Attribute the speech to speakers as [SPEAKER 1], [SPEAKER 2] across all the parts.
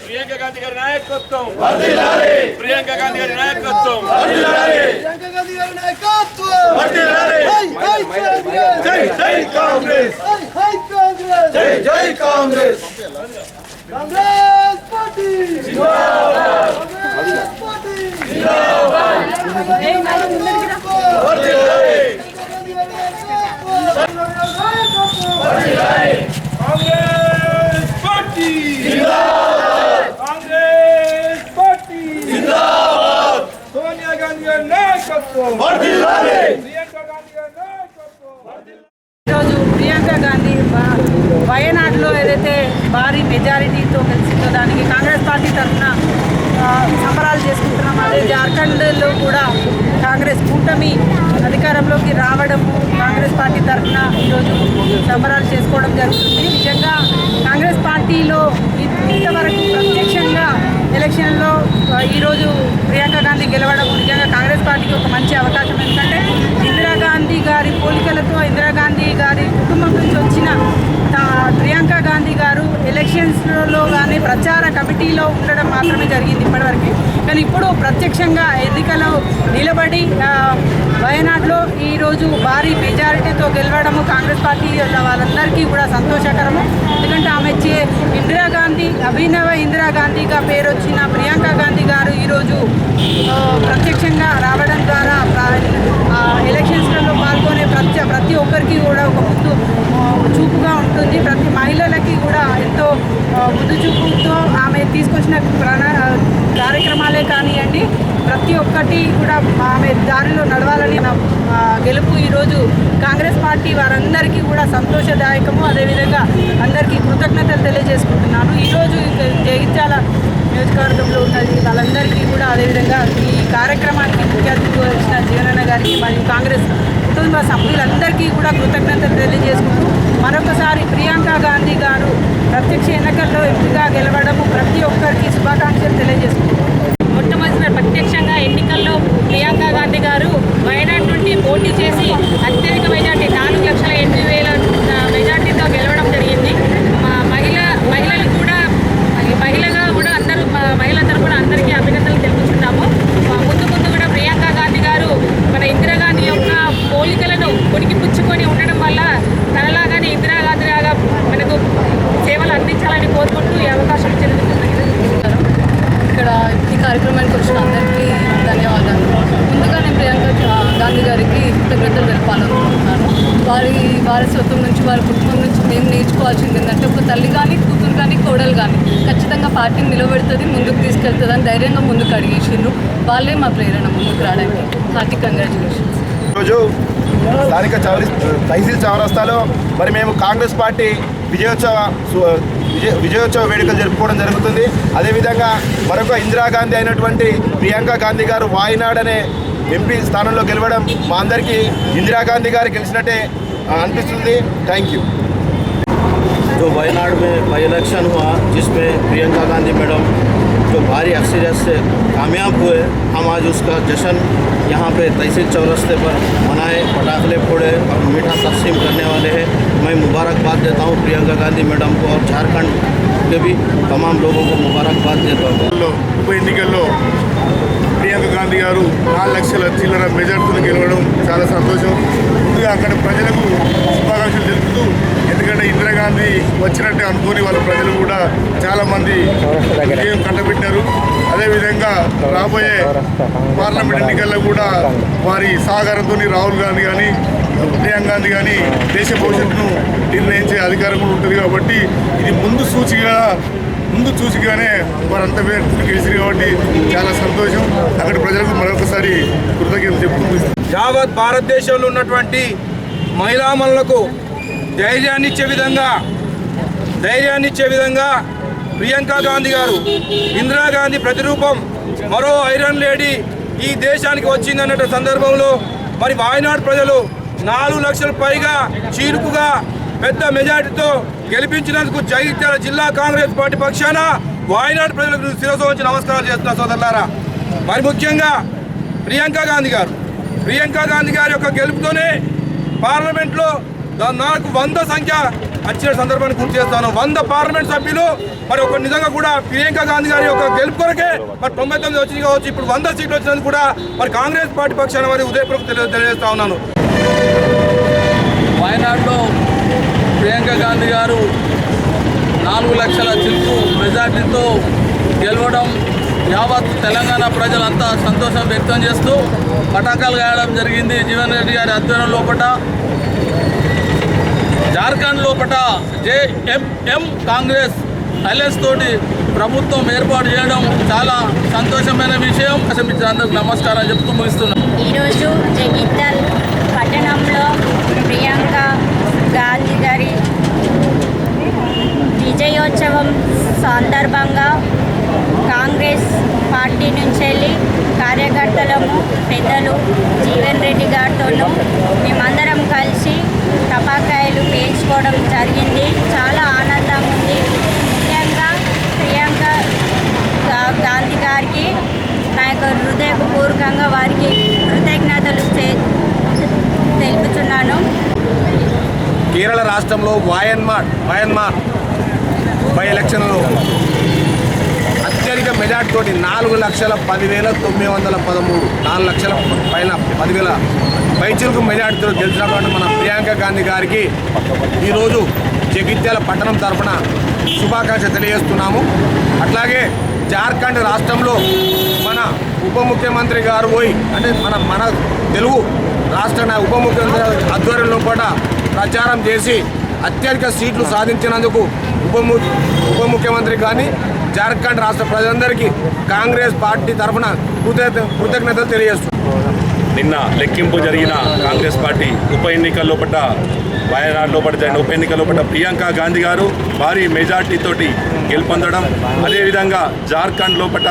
[SPEAKER 1] ప్రియాంక గాంధీ గారి నాయకత్వం. ప్రియాంక గాంధీ గారి నాయకత్వం.
[SPEAKER 2] ప్రియాంక గాంధీ గారి నాయకత్వం.
[SPEAKER 3] జై జై కాంగ్రెస్.
[SPEAKER 2] High high Congress.
[SPEAKER 3] జై జై Congress.
[SPEAKER 2] Congress. Party Congress party
[SPEAKER 3] వర్ధిల్లాలి
[SPEAKER 1] కాంగ్రెస్ పార్టీ కాంగ్రెస్ పార్టీ
[SPEAKER 3] జిందాబాద్
[SPEAKER 1] సోనియా గాంధీ గారి నాయకత్వం
[SPEAKER 3] వర్ధిల్లాలి
[SPEAKER 1] ప్రియాంక గాంధీ గారి నాయకత్వం
[SPEAKER 4] ఈరోజు ప్రియాంక గాంధీ వా- వయనాడులో ఏదైతే భారీ మెజారిటీతో గెలిచిందో దానికి కాంగ్రెస్ పార్టీ తరఫున ఆ, సంబరాలు చేసుకుంటున్నాం అదే జార్ఖండ్లో కూడా కాంగ్రెస్ కూటమి అధికారంలోకి రావడం కాంగ్రెస్ పార్టీ తరఫున ఈరోజు సంబరాలు చేసుకోవడం జరుగుతుంది. నిజంగా కాంగ్రెస్ పార్టీలో ఇంతవరకు ప్రత్యక్షంగా ఎలక్షన్లో ఈరోజు ప్రియాంక గాంధీ గెలవడం నిజంగా కాంగ్రెస్ పార్టీకి ఒక మంచి అవకాశం. ఎందుకంటే ఇందిరాగాంధీ గారి పోలికలతో ఇందిరాగాంధీ గారి కుటుంబం నుంచి వచ్చిన గాంధీ గారు ఎలక్షన్స్లో కానీ ప్రచార కమిటీలో ఉండడం మాత్రమే జరిగింది ఇప్పటివరకు. కానీ ఇప్పుడు ప్రత్యక్షంగా ఎన్నికలో నిలబడి వయనాడులో ఈరోజు భారీ మెజారిటీతో గెలవడము కాంగ్రెస్ పార్టీ వాళ్ళందరికీ కూడా సంతోషకరము. ఎందుకంటే ఆమె చే ఇందిరాగాంధీ అభినవ ఇందిరాగాంధీగా పేరు వచ్చిన ప్రియాంక గాంధీ గారు ఈరోజు ప్రత్యక్షంగా రావడం ద్వారా ఎలక్షన్స్లో ప్రతి ఒక్కరికి కూడా ఒక ముందు చూపుగా ఉంటుంది. ప్రతి మహిళలకి కూడా ఎంతో ముందు చూపుతో ఆమె తీసుకొచ్చిన ప్రణా కార్యక్రమాలే కానివ్వండి ప్రతి ఒక్కటి కూడా ఆమె దారిలో నడవాలని నా గెలుపు ఈరోజు కాంగ్రెస్ పార్టీ వారందరికీ కూడా సంతోషదాయకము. అదేవిధంగా అందరికీ కృతజ్ఞతలు తెలియజేసుకుంటున్నాను. ఈరోజు జయించాల జగిత్యాల నియోజకవర్గంలో ఉన్నది వాళ్ళందరికీ కూడా అదేవిధంగా ఈ కార్యక్రమానికి ముఖ్య అతిథిగా వచ్చిన జీవనన్న గారికి మరియు కాంగ్రెస్ కుటుంబ సభ్యులందరికీ కూడా కృతజ్ఞతలు తెలియజేసుకుంటూ మరొకసారి ప్రియాంక గాంధీ గారు ప్రత్యక్ష ఎన్నికల్లో ఎంపీగా గెలవడము ప్రతి ఒక్కరికి శుభాకాంక్షలు తెలియజేసుకుంటున్నాను
[SPEAKER 5] మొట్టమొదటి ప్రత్యక్షంగా ఎన్నికల్లో ప్రియాంక గాంధీ గారు వయనాడ్ నుండి పోటీ చేసి అత్యధిక మెజార్టీ నాలుగు లక్షల ఎనిమిది వేల ఆ, మెజార్టీతో గెలవడం జరిగింది మా మహిళ మహిళలు కూడా మహిళగా కూడా అందరూ మా మహిళల తరపున అందరికీ అభినందనలు తెలుపుతున్నాము ఆ, ముందు ముందు కూడా ప్రియాంక గాంధీ గారు మన ఇందిరాగాంధీ యొక్క పోలికలను కొనికి పుచ్చుకొని ఉండడం వల్ల తనలాగానే ఇందిరాగాంధీ లాగా మనకు సేవలు అందించాలని కోరుకుంటూ ఈ అవకాశం ఇచ్చినందుకు కృతజ్ఞతలు.
[SPEAKER 6] ఇక్కడ ఈ కార్యక్రమానికి వచ్చిన అందరికీ ధన్యవాదాలు. ముందుగా నేను ప్రియాంక గాంధీ గారికి కృతజ్ఞతలు తెలపాలనుకుంటున్నాను. వారి వారసత్వం నుంచి వారి కుటుంబం నుంచి మేము నేర్చుకోవాల్సింది ఏంటంటే ఒక తల్లి కానీ కూతురు కానీ కోడలు కానీ ఖచ్చితంగా పార్టీని నిలబెడుతుంది ముందుకు తీసుకెళ్తుంది అని ధైర్యంగా ముందుకు అడిగేసిండ్రు. వాళ్ళే మా ప్రేరణ ముందుకు రావడానికి హార్టీ కంగ్రాచులేషన్స్
[SPEAKER 7] ఈరోజు స్థానిక చౌరి తహసీల్ చౌరస్తాలో మరి మేము కాంగ్రెస్ పార్టీ విజయోత్సవ విజయ విజయోత్సవ వేడుకలు జరుపుకోవడం జరుగుతుంది అదేవిధంగా మరొక ఇందిరాగాంధీ అయినటువంటి ప్రియాంక గాంధీ గారు వాయినాడ్ అనే ఎంపీ స్థానంలో గెలవడం మా అందరికీ ఇందిరాగాంధీ గారు గెలిచినట్టే ఆ, అనిపిస్తుంది థ్యాంక్ యూ
[SPEAKER 8] जो वायनाड में बाई इलेक्शन हुआ जिसमें प्रियंका गांधी मैडम जो भारी अक्सरियत से कामयाब हुए हम आज उसका जश्न यहाँ पे तहसील चौरस्ते पर मनाए पटाखले फोड़े और मीठा तकसीम करने वाले हैं मैं मुबारकबाद देता हूँ प्रियंका गांधी मैडम को और झारखंड के भी तमाम लोगों को मुबारकबाद देता हूँ
[SPEAKER 9] లో ఉప ఎన్నికల్లో ప్రియాంక గాంధీ గారు నాలుగు లక్షల చిల్లర మెజార్టీతో గెలవడం చాలా సంతోషం ముందుగా అక్కడ ప్రజలకు శుభాకాంక్షలు తెలుపుతూ ఎందుకంటే ఇందిరాగాంధీ వచ్చినట్టే అనుకుని వాళ్ళ ప్రజలు కూడా చాలామంది విజయం కట్టబెట్టారు. అదేవిధంగా రాబోయే పార్లమెంట్ ఎన్నికల్లో కూడా వారి సహకారంతో రాహుల్ గాంధీ కానీ ప్రియాంక గాంధీ కానీ దేశ భవిష్యత్తును నిర్ణయించే అధికారం కూడా ఉంటుంది కాబట్టి ఇది ముందు సూచిగా ముందు చూసిగానే వారంతా పేరు గెలిచింది కాబట్టి చాలా సంతోషం. అక్కడ ప్రజలకు మరొకసారి కృతజ్ఞతలు చెప్పుకుంటుంది
[SPEAKER 1] యావత్ భారతదేశంలో ఉన్నటువంటి మహిళామణులకు ధైర్యాన్నిచ్చే విధంగా ధైర్యాన్నిచ్చే విధంగా ప్రియాంక గాంధీ గారు ఇందిరాగాంధీ ప్రతిరూపం మరో ఐరన్ లేడీ ఈ దేశానికి వచ్చిందన్న సందర్భంలో మరి వాయనాడు ప్రజలు నాలుగు లక్షల పైగా చీరుకుగా పెద్ద మెజార్టీతో గెలిపించినందుకు జగిత్యాల జిల్లా కాంగ్రెస్ పార్టీ పక్షాన వాయనాడు ప్రజలకు శిరస్సు వచ్చి నమస్కారాలు చేస్తున్నా సోదరులారా. మరి ముఖ్యంగా ప్రియాంక గాంధీ గారు. ప్రియాంక గాంధీ గారి యొక్క గెలుపుతోనే పార్లమెంట్లో నాకు వంద సంఖ్య వచ్చిన సందర్భాన్ని గుర్తు చేస్తాను. వంద పార్లమెంట్ సభ్యులు మరి ఒక నిజంగా కూడా ప్రియాంక గాంధీ గారి యొక్క గెలుపు కొరకే మరి తొంభై తొమ్మిది వచ్చింది కావచ్చు ఇప్పుడు వంద సీట్లు వచ్చినందుకు కూడా మరి కాంగ్రెస్ పార్టీ పక్షాన మరి ఉదయపూర్వక తెలియ తెలియజేస్తా ఉన్నాను.
[SPEAKER 10] వయనాడులో ప్రియాంక గాంధీ గారు నాలుగు లక్షల చిలుకు మెజార్టీతో గెలవడం యావత్ తెలంగాణ ప్రజలంతా సంతోషం వ్యక్తం చేస్తూ పటాకాలు గాయడం జరిగింది. జీవన్ రెడ్డి గారి ఆధ్వర్యం లోపల జార్ఖండ్ లోపల జేఎంఎం కాంగ్రెస్ అలయన్స్ తోటి ప్రభుత్వం ఏర్పాటు చేయడం చాలా సంతోషమైన విషయం. అందరికి నమస్కారం చెప్తూ ముగిస్తున్నాం.
[SPEAKER 11] ఈరోజు జగిత్తల్ పట్టణంలో ప్రియాంక గాంధీ గారి విజయోత్సవం సందర్భంగా కాంగ్రెస్ పార్టీ నుంచి వెళ్ళి కార్యకర్తలము పెద్దలు జీవన్ రెడ్డి గారితోనూ మేమందరం కలిసి టపాకాయలు పేల్చుకోవడం జరిగింది. చాలా ఆనందం ఉంది. ముఖ్యంగా ప్రియాంక గాంధీ గారికి నా యొక్క హృదయపూర్వకంగా వారికి కృతజ్ఞతలు చే- తెలుపుతున్నాను
[SPEAKER 7] కేరళ రాష్ట్రంలో వాయన్మార్ వాయన్మార్ బై ఎలక్షన్లో అత్యధిక మెజార్టీ తోటి నాలుగు లక్షల పదివేల తొమ్మిది వందల పదమూడు. నాలుగు లక్షల పైన పదివేల. పైచిలకు మెజార్టీతో గెలిచినటువంటి మన ప్రియాంక గాంధీ గారికి ఈరోజు జగిత్యాల పట్టణం తరఫున శుభాకాంక్ష తెలియజేస్తున్నాము. అట్లాగే జార్ఖండ్ రాష్ట్రంలో మన ఉప ముఖ్యమంత్రి గారు పోయి అంటే మన మన తెలుగు రాష్ట్ర ఉప ముఖ్యమంత్రి ఆధ్వర్యంలో కూడా ప్రచారం చేసి అత్యధిక సీట్లు సాధించినందుకు ఉప ఉప ముఖ్యమంత్రి కానీ జార్ఖండ్ రాష్ట్ర ప్రజలందరికీ కాంగ్రెస్ పార్టీ తరఫున కృతజ్ఞతలు తెలియజేస్తున్నాం
[SPEAKER 12] నిన్న లెక్కింపు జరిగిన కాంగ్రెస్ పార్టీ ఉప ఎన్నికల్లో పడ్డ వయనాడులో పడ్డ జరిగిన ఉప ఎన్నికల్లో పడ్డ ప్రియాంక గాంధీ గారు భారీ మెజార్టీతోటి గెలుపొందడం అదేవిధంగా జార్ఖండ్ లోపల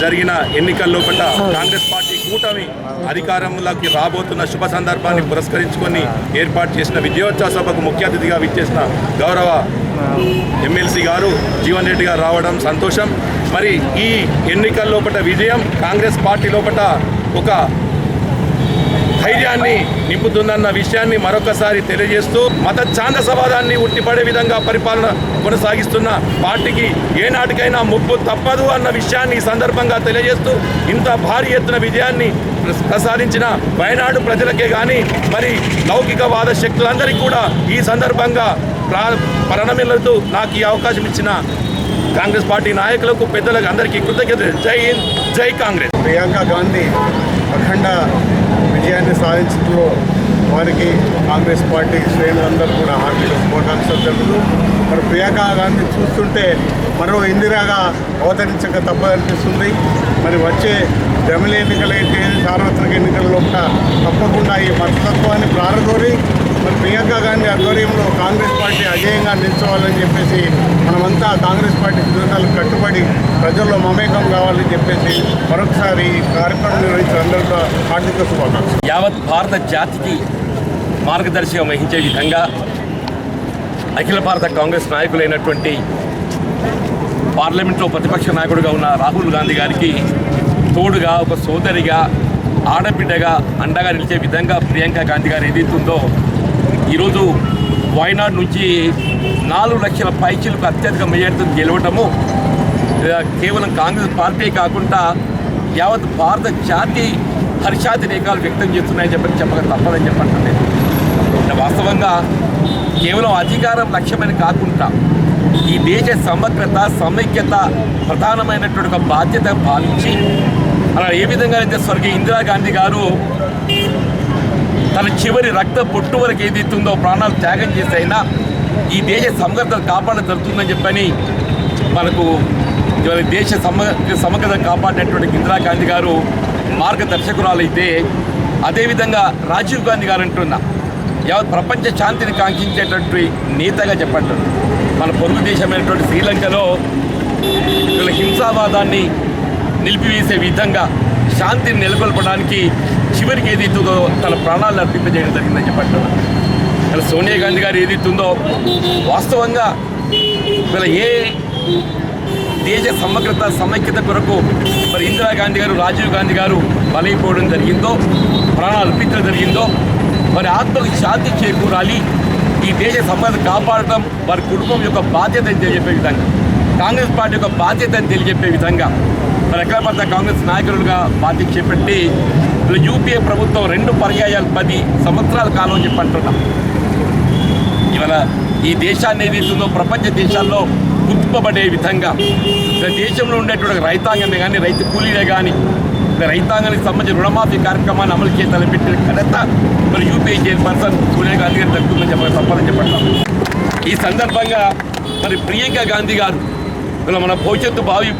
[SPEAKER 12] జరిగిన ఎన్నికల్లో పడ్డ కాంగ్రెస్ పార్టీ కూటమి అధికారంలోకి రాబోతున్న శుభ సందర్భాన్ని పురస్కరించుకొని ఏర్పాటు చేసిన విజయోత్సవ సభకు ముఖ్య అతిథిగా విచ్చేసిన గౌరవ ఎమ్మెల్సీ గారు జీవన్ రెడ్డి గారు రావడం సంతోషం. మరి ఈ ఎన్నికల లోపల విజయం కాంగ్రెస్ పార్టీ లోపల ఒక ధైర్యాన్ని నింపుతుందన్న విషయాన్ని మరొకసారి తెలియజేస్తూ మత ఛాందసవాదాన్ని ఉట్టిపడే విధంగా పరిపాలన కొనసాగిస్తున్న పార్టీకి ఏనాటికైనా ముప్పు తప్పదు అన్న విషయాన్ని ఈ సందర్భంగా తెలియజేస్తూ ఇంత భారీ ఎత్తున విజయాన్ని ప్రస- ప్రసాదించిన వయనాడు ప్రజలకే కానీ మరి లౌకికవాద శక్తులందరికీ కూడా ఈ సందర్భంగా ప్రా ప్రణమిల్లుతూ నాకు ఈ అవకాశం ఇచ్చిన కాంగ్రెస్ పార్టీ నాయకులకు పెద్దలకు అందరికీ కృతజ్ఞతలు. జై హింద్ జై కాంగ్రెస్.
[SPEAKER 9] ప్రియాంక గాంధీ అఖండ విజయాన్ని సాధించడంలో వారికి కాంగ్రెస్ పార్టీ శ్రేణులందరూ కూడా హార్దిక శుభాకాంక్షలు జరుగుతూ మరి ప్రియాంక గాంధీ చూస్తుంటే మరో ఇందిరాగా అవతరించక తప్పదనిపిస్తుంది. మరి వచ్చే జమిల ఎన్నికలైతే సార్వత్రిక ఎన్నికల్లో తప్పకుండా ఈ మతతత్వాన్ని ప్రారంభోరి మరి ప్రియాంక గాంధీ ఆధ్వర్యంలో కాంగ్రెస్ పార్టీ అజేయంగా నిల్చోవాలని చెప్పేసి మనమంతా కాంగ్రెస్ పార్టీ సిద్ధాంతాలకు కట్టుబడి ప్రజల్లో మమేకం కావాలని చెప్పేసి మరొకసారి కార్యక్రమం నిర్వహించిన అందరితో హార్దిక శుభాకాంక్షలు.
[SPEAKER 12] యావత్ భారత జాతికి మార్గదర్శకం వహించే విధంగా అఖిల భారత కాంగ్రెస్ నాయకులైనటువంటి పార్లమెంట్లో ప్రతిపక్ష నాయకుడిగా ఉన్న రాహుల్ గాంధీ గారికి తోడుగా ఒక సోదరిగా ఆడబిడ్డగా అండగా నిలిచే విధంగా ప్రియాంక గాంధీ గారు ఏదైతుందో ఈరోజు వాయనాడ్ నుంచి నాలుగు లక్షల పైచీలకు అత్యధిక మెజార్టీతో గెలవటము కేవలం కాంగ్రెస్ పార్టీ కాకుండా యావత్ భారత జాతి హర్షాతి రేఖలు వ్యక్తం చేస్తున్నాయని చెప్పి చెప్పక తప్పదని చెప్పండి. వాస్తవంగా కేవలం అధికారం లక్ష్యమని కాకుండా ఈ దేశ సమగ్రత సమైక్యత ప్రధానమైనటువంటి ఒక బాధ్యత భావించి అలా ఏ విధంగా అయితే స్వర్గీయ ఇందిరాగాంధీ గారు తన చివరి రక్త పొట్టు వరకు ఏదైతుందో ప్రాణాలు త్యాగం చేసైనా ఈ దేశ సమగ్రత కాపాడ జరుగుతుందని చెప్పని మనకు ఇవాళ దేశ సమగ్ర సమగ్రత కాపాడినటువంటి ఇందిరాగాంధీ గారు మార్గదర్శకురాలైతే అదేవిధంగా రాజీవ్ గాంధీ గారు అంటున్నా. యావత్ ప్రపంచ శాంతిని కాంక్షించేటటువంటి నేతగా చెప్పండి మన పొరుగు దేశమైనటువంటి శ్రీలంకలో వీళ్ళ హింసావాదాన్ని నిలిపివేసే విధంగా శాంతిని నెలకొల్పడానికి చివరికి ఏదైతుందో తన ప్రాణాలను అర్పింపజేయడం జరిగిందని చెప్పంటున్నా ఇలా సోనియా గాంధీ గారు ఏదైతుందో వాస్తవంగా ఇలా ఏ దేశ సమగ్రత సమైక్యత కొరకు మరి ఇందిరాగాంధీ గారు రాజీవ్ గాంధీ గారు బలైపోవడం జరిగిందో ప్రాణాలు అర్పించడం జరిగిందో మరి ఆత్మకు శాంతి చేకూరాలి ఈ దేశ సమగ్రత కాపాడటం వారి కుటుంబం యొక్క బాధ్యత అని తెలియజెప్పే విధంగా కాంగ్రెస్ పార్టీ యొక్క బాధ్యత అని తెలియజెప్పే విధంగా మరి కాంగ్రెస్ నాయకులుగా బాధ్యత చేపట్టి ఇలా యూపీఏ ప్రభుత్వం రెండు పర్యాయాలు పది సంవత్సరాల కాలం అని చెప్పి అంటున్నాం ఇవాళ ఈ దేశాన్ని ఏదైతుందో ప్రపంచ దేశాల్లో గుర్తింపబడే విధంగా ఇలా దేశంలో ఉండేటువంటి రైతాంగమే కానీ రైతు కూలీలే కానీ ఇలా రైతాంగానికి సంబంధించిన రుణమాఫీ కార్యక్రమాన్ని అమలు చేసి తలపెట్టిన ఘనత మరి యూపీఐ చైర్పర్సన్ సోనియా గాంధీ గారు దక్కుతుందని చెప్పి తప్పదని చెప్పడం ఈ సందర్భంగా మరి ప్రియాంక గాంధీ గారు ఇలా మన భవిష్యత్తు భావి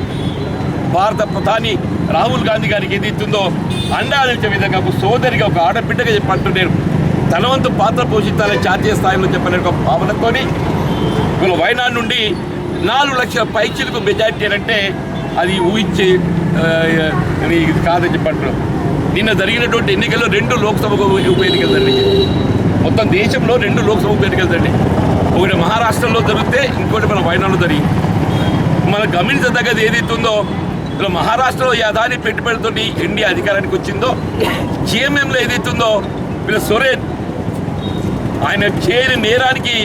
[SPEAKER 12] భారత ప్రధాని రాహుల్ గాంధీ గారికి ఏదైతుందో అండాలించే విధంగా ఒక సోదరిగా ఒక ఆడబిడ్డగా చెప్పంటూ నేను తనవంతు పాత్ర పోషించాలని జాతీయ స్థాయిలో చెప్పిన ఒక భావనతో వీళ్ళ వైనాడు నుండి నాలుగు లక్షల పైచీలకు మెజార్టీ అంటే అది ఊహించి ఇది కాదని చెప్పంటున్నాం నిన్న జరిగినటువంటి ఎన్నికల్లో రెండు లోక్సభ ఉప ఎన్నికలు జరిగాయి మొత్తం దేశంలో రెండు లోక్సభ ఉప ఎన్నికలు జరిగాయి ఒకటి మహారాష్ట్రలో జరిగితే ఇంకోటి మన వైనాడులో జరిగింది. మనం గమనించదగ్గది ఏదైతుందో ఇలా మహారాష్ట్రలో యాదాని పెట్టుబడితో ఇండియా అధికారానికి వచ్చిందో జిఎంఎంలో ఏదైతుందో వీళ్ళ సొరేన్ ఆయన చేయని నేరానికి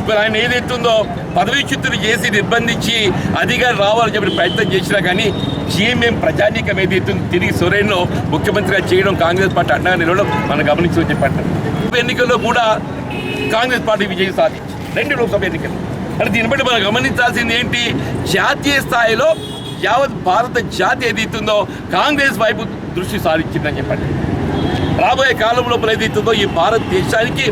[SPEAKER 12] ఇప్పుడు ఆయన ఏదైతుందో పదవీచ్యుతులు చేసి నిర్బంధించి అధికారం రావాలని చెప్పి ప్రయత్నం చేసినా కానీ జిఎంఎం ప్రజానీకం ఏదైతుందో తిరిగి సొరేన్లో ముఖ్యమంత్రిగా చేయడం కాంగ్రెస్ పార్టీ అండగా నిలవడం మనం గమనించని చెప్పండి. ఎన్నికల్లో కూడా కాంగ్రెస్ పార్టీ విజయం సాధించింది. రెండు లోక్సభ ఎన్నికలు. అంటే దీన్ని బట్టి మనం గమనించాల్సింది ఏంటి? జాతీయ స్థాయిలో యావత్ భారత జాతి ఏదైతుందో కాంగ్రెస్ వైపు దృష్టి సారించిందని చెప్పండి. రాబోయే కాలంలో ఏదైతుందో ఈ భారతదేశానికి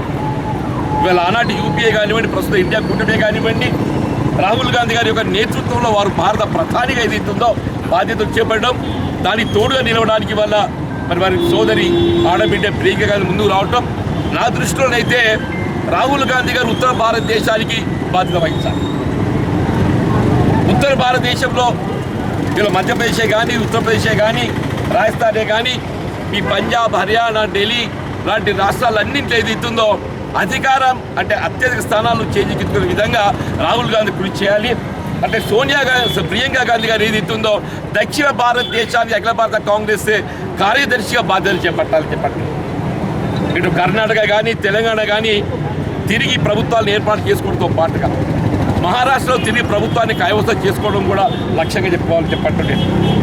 [SPEAKER 12] ఇవాళ ఆనాటి యూపీఏ కానివ్వండి ప్రస్తుతం ఇండియా కూటమే కానివ్వండి రాహుల్ గాంధీ గారి యొక్క నేతృత్వంలో వారు భారత ప్రధానిగా ఏదైతుందో బాధ్యతలు చేపట్టడం దానికి తోడుగా నిలవడానికి వల్ల మరి వారి సోదరి ఆడబిడ్డ ప్రియాంక గారి ముందుకు రావటం నా దృష్టిలోనైతే రాహుల్ గాంధీ గారు ఉత్తర భారతదేశానికి బాధ్యత వహించాలి. ఉత్తర భారతదేశంలో ఇందులో మధ్యప్రదేశే కానీ ఉత్తరప్రదేశే కానీ రాజస్థానే కానీ ఈ పంజాబ్ హర్యానా ఢిల్లీ లాంటి రాష్ట్రాలన్నింటిలో ఏది ఇస్తుందో అధికారం అంటే అత్యధిక స్థానాలు చేజిక్కించుకునే విధంగా రాహుల్ గాంధీ కృషి చేయాలి. అంటే సోనియా గాంధీ ప్రియాంక గాంధీ గారు ఏది ఇస్తుందో దక్షిణ భారతదేశానికి అఖిల భారత కాంగ్రెస్ కార్యదర్శిగా బాధ్యతలు చేపట్టాలి చెప్పండి. ఇటు కర్ణాటక కానీ తెలంగాణ కానీ తిరిగి ప్రభుత్వాలను ఏర్పాటు చేసుకోవడంతో పాటుగా మహారాష్ట్రలో తిరిగి ప్రభుత్వాన్ని కాయవసం చేసుకోవడం కూడా లక్ష్యంగా చెప్పుకోవాలని చెప్పండి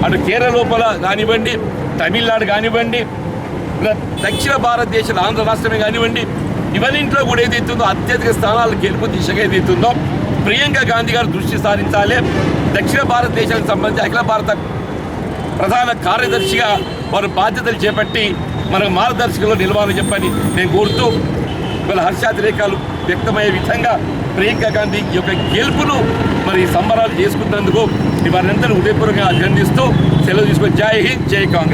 [SPEAKER 12] అటు కేరళ లోపల కానివ్వండి తమిళనాడు కానివ్వండి ఇలా దక్షిణ భారతదేశం ఆంధ్ర రాష్ట్రమే కానివ్వండి ఇవన్నింట్లో కూడా ఏదైతుందో అత్యధిక స్థానాలు గెలుపు దిశగా ఏదైతుందో ప్రియాంక గాంధీ గారు దృష్టి సారించాలి. దక్షిణ భారతదేశానికి సంబంధించి అఖిల భారత ప్రధాన కార్యదర్శిగా వారు బాధ్యతలు చేపట్టి మనకు మార్గదర్శకంలో నిలవాలని చెప్పని నేను కోరుతూ వీళ్ళ హర్షాతిరేకాలు వ్యక్తమయ్యే విధంగా ప్రియాంక గాంధీ యొక్క గెలుపును మరి సంబరాలు చేసుకుంటున్నందుకు వారినందరూ ఉదయపూర్వకంగా అభినందిస్తూ సెలవు తీసుకొని జై హింద్ జై కాంగ్రెస్.